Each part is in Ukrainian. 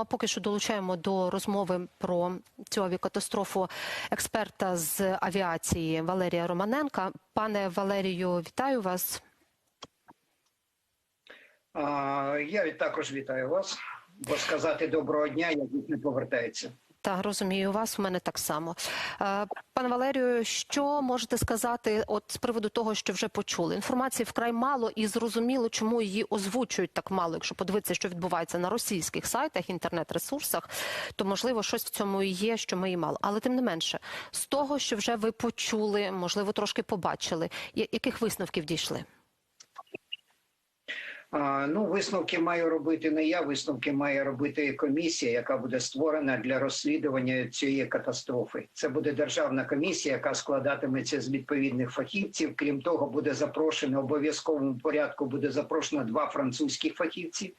а поки що долучаємо до розмови про цю авіакатастрофу експерта з авіації Валерія Романенка. Пане Валерію, вітаю вас. Я також вітаю вас, бо сказати доброго дня, як не повертається. Та розумію вас. У мене так само. Е, Пане Валерію, що можете сказати от з приводу того, що вже почули? Інформації вкрай мало і зрозуміло, чому її озвучують так мало. Якщо подивитися, що відбувається на російських сайтах, інтернет-ресурсах, то можливо щось в цьому і є, що ми і мало. Але тим не менше, з того, що вже ви почули, можливо, трошки побачили, яких висновків дійшли? Ну, висновки маю робити не я. Висновки має робити комісія, яка буде створена для розслідування цієї катастрофи. Це буде державна комісія, яка складатиметься з відповідних фахівців. Крім того, буде запрошено обов'язковому порядку. Буде запрошено два французьких фахівці.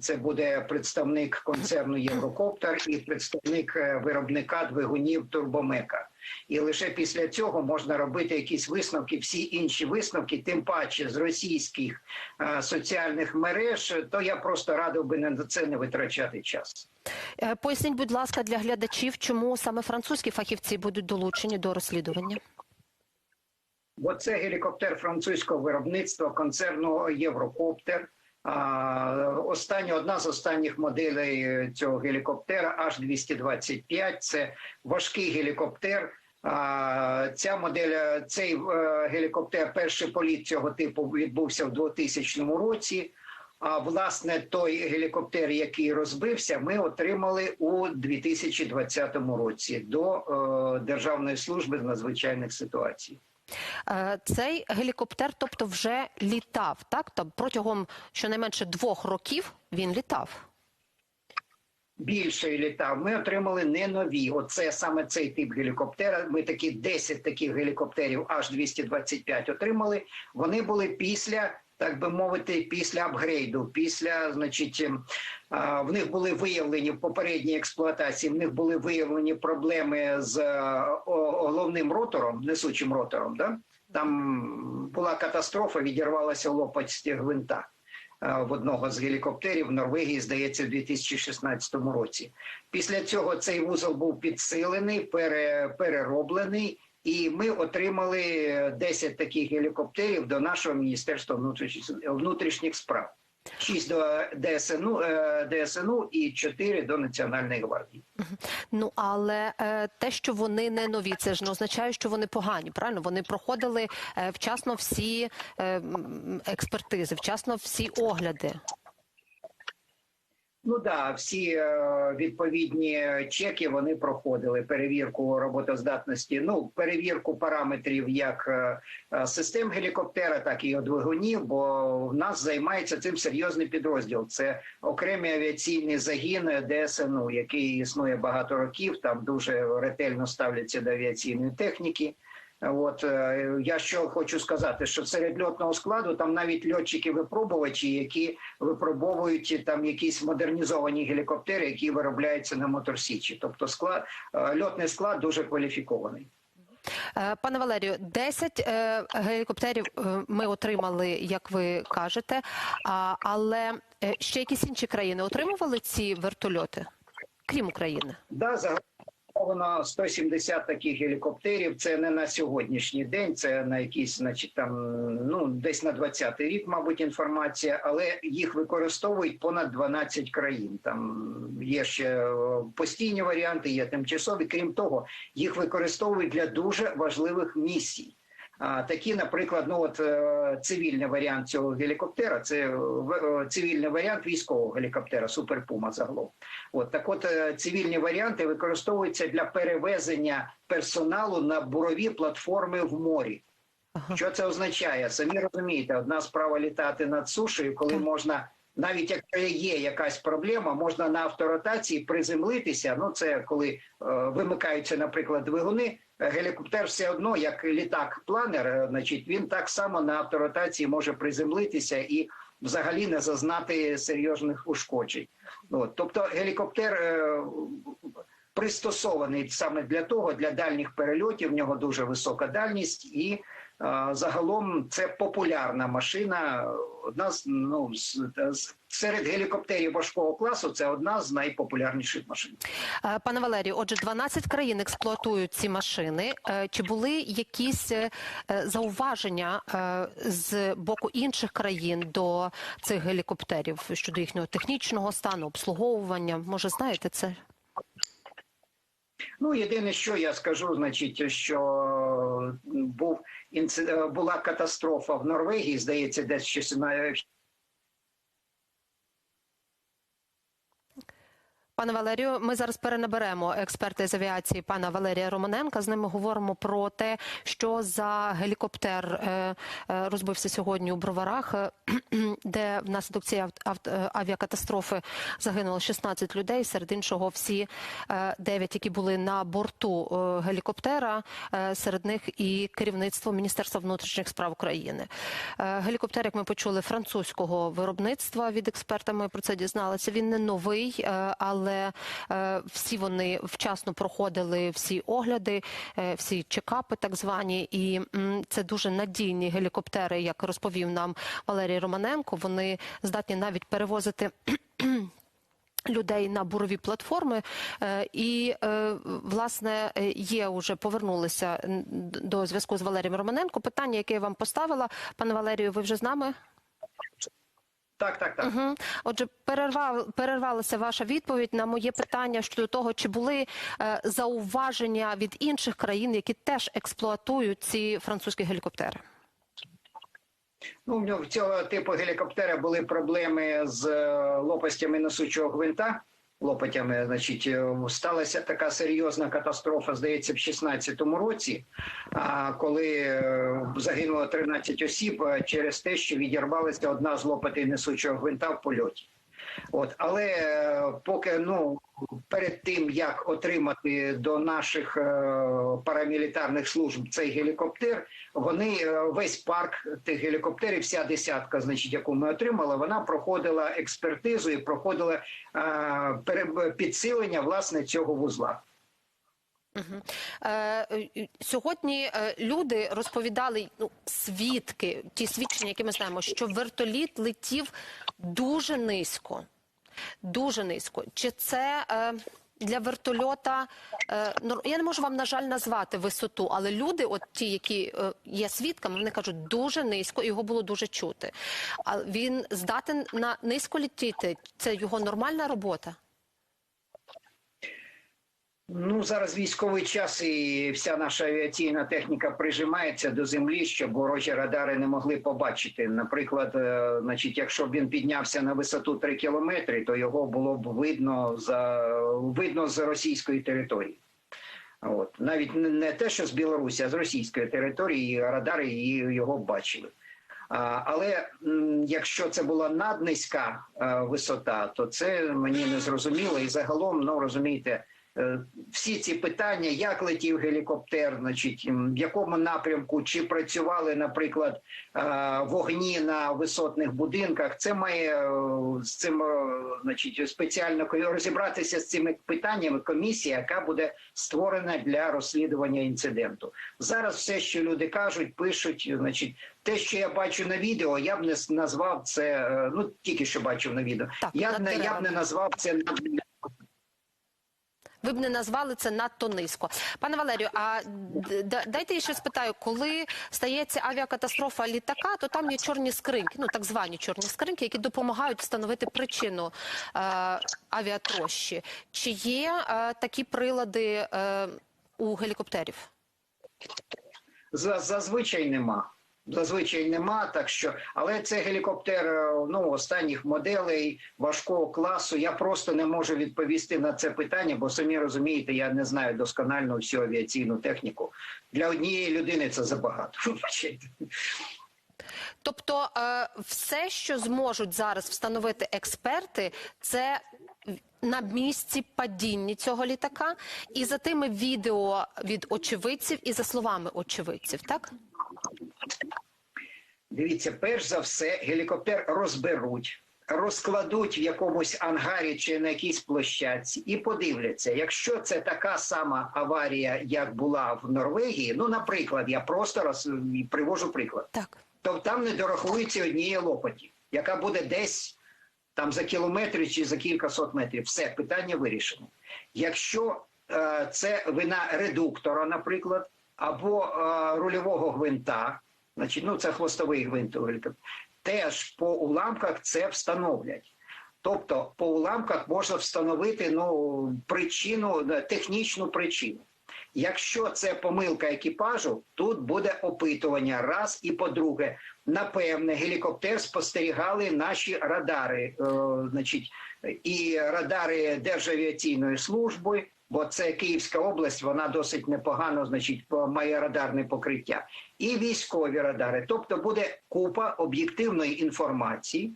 Це буде представник концерну Єврокоптер і представник е, виробника двигунів Турбомека. І лише після цього можна робити якісь висновки. Всі інші висновки, тим паче з російських е, соціальних мереж, то я просто радив би на це не витрачати час. Е, Поясніть, будь ласка, для глядачів, чому саме французькі фахівці будуть долучені до розслідування? Бо це гелікоптер французького виробництва концерну Єврокоптер. Остання одна з останніх моделей е, цього гелікоптера H225. Це важкий гелікоптер. А, ця модель, е, цей е, гелікоптер, перший політ цього типу відбувся в 2000 році. А власне той гелікоптер, який розбився, ми отримали у 2020 році до Державної служби з надзвичайних ситуацій. Е, Цей гелікоптер, тобто, вже літав, так? Тобто протягом щонайменше двох років він літав. більше літав. Ми отримали не нові. Оце саме цей тип гелікоптера. Ми такі 10 таких гелікоптерів, аж 225 отримали. Вони були після. Так би мовити, після апгрейду, після, значить, ем, в них були виявлені в попередній експлуатації. В них були виявлені проблеми з е, головним ротором, несучим ротором. Да? Там була катастрофа, відірвалася лопасть гвинта е, в одного з гелікоптерів в Норвегії, здається, в 2016 році. Після цього цей вузол був підсилений, перероблений, і ми отримали 10 таких гелікоптерів до нашого міністерства внутрішніх, справ. 6 до ДСНУ, е, ДСНУ і 4 до Національної гвардії. Ну але е, те, що вони не нові, це ж не означає, що вони погані. Правильно, вони проходили е, вчасно всі експертизи, вчасно всі огляди. Ну да, всі е, відповідні чеки вони проходили перевірку роботоздатності. Ну перевірку параметрів як е, е, систем гелікоптера, так і його двигунів. Бо в нас займається цим серйозний підрозділ. Це окремий авіаційний загін ДСНУ, який існує багато років. Там дуже ретельно ставляться до авіаційної техніки. От е, я що хочу сказати, що серед льотного складу там навіть льотчики-випробувачі, які випробовують там якісь модернізовані гелікоптери, які виробляються на моторсічі. Тобто склад е, льотний склад дуже кваліфікований. Е, Пане Валерію, 10 е, гелікоптерів ми отримали, як ви кажете. Але ще якісь інші країни отримували ці вертольоти, крім України. Да, заготовлено 170 таких гелікоптерів. Це не на сьогоднішній день, це на якийсь, значить, там ну десь на 20-й рік, мабуть, інформація, але їх використовують понад 12 країн. Там є ще е, постійні варіанти, є тимчасові. Крім того, їх використовують для дуже важливих місій. А, такі, наприклад, ну от е, цивільний варіант цього гелікоптера, це е, в- е, цивільний варіант військового гелікоптера Супер Пума загалом. От так, от цивільні варіанти використовуються для перевезення персоналу на бурові платформи в морі. Що це означає? Самі розумієте, одна справа літати над сушею, коли можна. Навіть якщо є якась проблема, можна на авторотації приземлитися. Ну це коли е, вимикаються, наприклад, двигуни. Гелікоптер все одно, як літак-планер, е, значить, він так само на авторотації може приземлитися і взагалі не зазнати серйозних ушкоджень. От, тобто гелікоптер е, пристосований саме для того, для дальніх перельотів. В нього дуже висока дальність, і загалом це популярна машина. Одна з ну з, з- серед гелікоптерів важкого класу. Це одна з найпопулярніших машин. Пане Валерію, отже, 12 країн експлуатують ці машини. Е, Чи були якісь е, зауваження е, з боку інших країн до цих гелікоптерів щодо їхнього технічного стану, обслуговування? Може, знаєте це? Ну, єдине, що я скажу, значить, що був була катастрофа в Норвегії, здається, десь Пане Валерію, ми зараз перенаберемо експерта з авіації пана Валерія Романенка. З ними говоримо про те, що за гелікоптер е, е, розбився сьогодні у Броварах, е, де внаслідок цієї авіакатастрофи загинуло 16 людей. Серед іншого, всі е, 9, які були на борту гелікоптера, серед них і керівництво Міністерства внутрішніх справ України. Гелікоптер, як ми почули, французького виробництва від експерта. Ми про це дізналися. Він не новий, е, але е, всі вони вчасно проходили всі огляди, е, всі чекапи, так звані, і це дуже надійні гелікоптери, як розповів нам Валерій Романенко. Вони здатні навіть перевозити. Людей на бурові платформи, Е, і власне є уже повернулися до зв'язку з Валерієм Романенко. Питання, яке я вам поставила, пане Валерію, ви вже з нами? Так, так, так. Угу. Отже, перервав, перервалася ваша відповідь на моє питання щодо того, чи були е, зауваження від інших країн, які теж експлуатують ці французькі гелікоптери. Ну, в цього типу гелікоптера були проблеми з е, лопастями носучого гвинта. Лопатями, значить, е, сталася така серйозна катастрофа, здається, в 16-му році, коли е, загинуло 13 осіб е, через те, що відірвалася одна з лопатей несучого гвинта в польоті. От, але е, поки ну перед тим як отримати до наших е, парамілітарних служб цей гелікоптер, вони е, весь парк тих гелікоптерів, вся десятка, значить, яку ми отримали, вона проходила експертизу і проходила е, підсилення власне цього вузла. Сьогодні люди розповідали, ну, свідки, ті свідчення, які ми знаємо, що вертоліт летів дуже низько. Дуже низько. Чи це е, для вертольота? Е, я не можу вам, на жаль, назвати висоту, але люди, от ті, які е, є свідками, вони кажуть, дуже низько, його було дуже чути. А він здатен на низько літіти. Це його нормальна робота? Ну зараз військовий час, і вся наша авіаційна техніка прижимається до землі, щоб ворожі радари не могли побачити. Наприклад, е, значить, якщо б він піднявся на висоту 3 кілометри, то його було б видно за видно з російської території. От навіть не- те, що з Білорусі, а з російської території радари її- його бачили. Але якщо це була наднизька е, висота, то це мені не зрозуміло. І загалом, ну розумієте, всі ці питання, як летів гелікоптер, значить, в якому напрямку, чи працювали, наприклад, е, вогні на висотних будинках, це має е, з цим, е, значить, спеціально розібратися з цими питаннями комісія, яка буде створена для розслідування інциденту. Зараз все, що люди кажуть, пишуть, значить, те, що я бачу на відео, я б не назвав це. е, Ну тільки що бачив на відео. Так, я б не я б не назвав це над- Ви б не назвали це надто низько. Пане Валерію, а дайте я ще спитаю, коли стається авіакатастрофа літака, то там є чорні скриньки, ну так звані чорні скриньки, які допомагають встановити причину е, авіатрощі. Чи є е, такі прилади е, у гелікоптерів? За- зазвичай нема. Зазвичай нема, так що, але це гелікоптер е, ну останніх моделей важкого класу. Я просто не можу відповісти на це питання, бо самі розумієте, я не знаю досконально всю авіаційну техніку. Для однієї людини це забагато. Тобто, е, все, що зможуть зараз встановити експерти, це на місці падіння цього літака, і за тими відео від очевидців, і за словами очевидців, так? Дивіться, перш за все, гелікоптер розберуть. розкладуть в якомусь ангарі чи на якійсь площадці і подивляться, якщо це така сама аварія, як була в Норвегії, ну, наприклад, я просто роз... привожу приклад, Так. то там не дорахується однієї лопаті, яка буде десь там за кілометри чи за кілька сот метрів. Все, питання вирішено. Якщо е, це вина редуктора, наприклад, або е, рульового гвинта, значить, ну це хвостовий гвинт, теж по уламках це встановлять. Тобто по уламках можна встановити ну, причину, е, технічну причину. Якщо це помилка екіпажу, тут буде опитування. Раз і по-друге, напевне, гелікоптер спостерігали наші радари, е, значить, і радари Державіаційної служби, бо це Київська область, вона досить непогано, значить, має радарне покриття, і військові радари. Тобто буде купа об'єктивної інформації.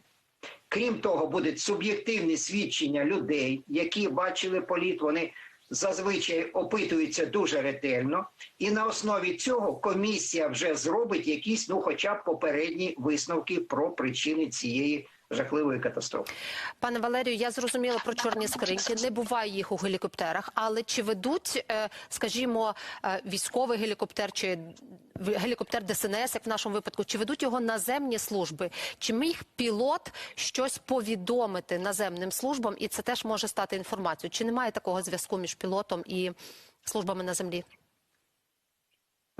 Крім того, будуть суб'єктивні свідчення людей, які бачили політ. Вони зазвичай опитуються дуже ретельно, і на основі цього комісія вже зробить якісь, ну, хоча б попередні висновки про причини цієї жахливої катастрофи. Пане Валерію, я зрозуміла про чорні скриньки. Не буває їх у гелікоптерах, але чи ведуть, е, скажімо, е, військовий гелікоптер чи гелікоптер ДСНС, як в нашому випадку, чи ведуть його наземні служби? Чи міг пілот щось повідомити наземним службам, і це теж може стати інформацією? Чи немає такого зв'язку між пілотом і службами на землі?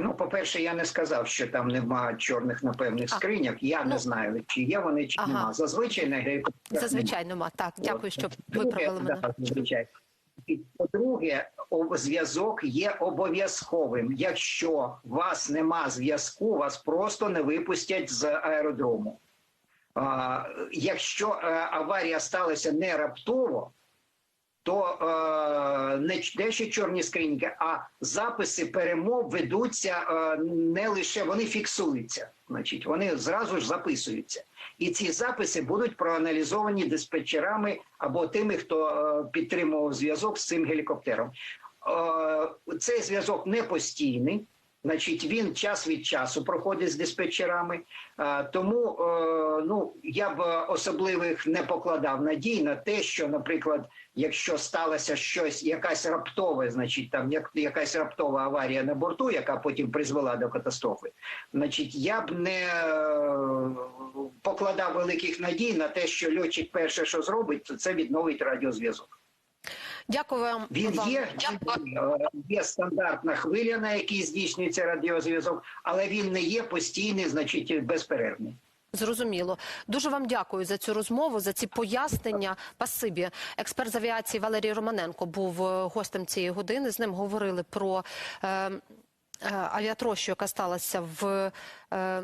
Ну, по-перше, я не сказав, що там немає чорних напевних скриньок. Я ну, не знаю, чи є вони, чи ага. нема. Зазвичай на гелікоптерах Зазвичай нема. Так, дякую, що виправили мене. да, звичайно. І по-друге, зв'язок є обов'язковим. Якщо у вас нема зв'язку, вас просто не випустять з аеродрому. А, якщо е, аварія сталася не раптово, то е, не те, що чорні скриньки, а записи перемов ведуться е, не лише вони фіксуються, значить, вони зразу ж записуються. І ці записи будуть проаналізовані диспетчерами або тими, хто е, підтримував зв'язок з цим гелікоптером. Е, цей зв'язок не постійний. Значить, він час від часу проходить з диспетчерами, Е, тому е, ну я б особливих не покладав надій на те, що, наприклад, якщо сталося щось, якась раптове, значить там як якась раптова аварія на борту, яка потім призвела до катастрофи, значить, я б не е, покладав великих надій на те, що льотчик перше, що зробить, то це відновить радіозв'язок. Дякую вам. Він вам. є, е, є стандартна хвиля, на якій здійснюється радіозв'язок, але він не є постійний, значить безперервний. Зрозуміло. Дуже вам дякую за цю розмову, за ці пояснення. Пасибі. Експерт з авіації Валерій Романенко був е, гостем цієї години. З ним говорили про е, е, авіатрощу, яка сталася в. Е,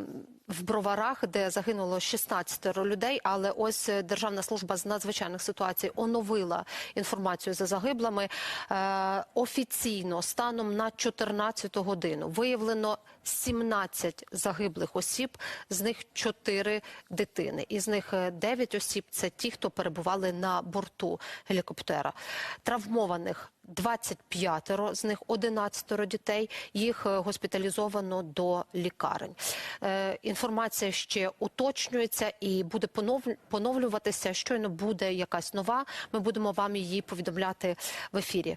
в броварах, де загинуло 16 людей, але ось е, Державна служба з надзвичайних ситуацій оновила інформацію за загиблими. Е, офіційно станом на 14 годину виявлено 17 загиблих осіб, з них 4 дитини. Із них е, 9 осіб це ті, хто перебували на борту гелікоптера. Травмованих 25, з них 11 дітей. Їх е, госпіталізовано до лікарень. Е, Інформація ще уточнюється і буде поновлюватися. Щойно буде якась нова. Ми будемо вам її повідомляти в ефірі.